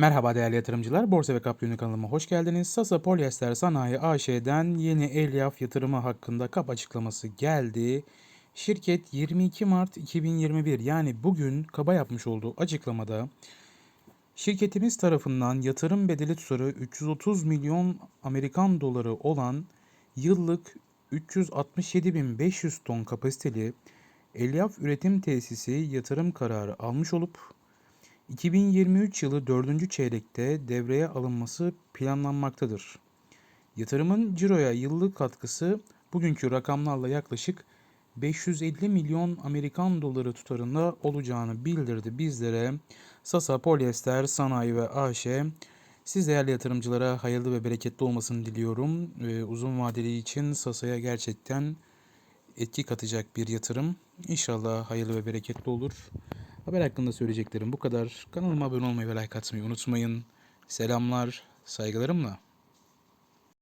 Merhaba değerli yatırımcılar. Borsa ve Kaplı kanalıma hoş geldiniz. Sasa Polyester Sanayi AŞ'den yeni elyaf yatırımı hakkında kap açıklaması geldi. Şirket 22 Mart 2021 yani bugün kaba yapmış olduğu açıklamada şirketimiz tarafından yatırım bedeli tutarı 330 milyon Amerikan doları olan yıllık 367.500 ton kapasiteli elyaf üretim tesisi yatırım kararı almış olup 2023 yılı 4. çeyrekte devreye alınması planlanmaktadır. Yatırımın ciroya yıllık katkısı bugünkü rakamlarla yaklaşık 550 milyon Amerikan doları tutarında olacağını bildirdi bizlere. Sasa Polyester Sanayi ve AŞ siz değerli yatırımcılara hayırlı ve bereketli olmasını diliyorum. Ee, uzun vadeli için Sasa'ya gerçekten etki katacak bir yatırım. İnşallah hayırlı ve bereketli olur. Haber hakkında söyleyeceklerim bu kadar. Kanalıma abone olmayı ve like atmayı unutmayın. Selamlar, saygılarımla.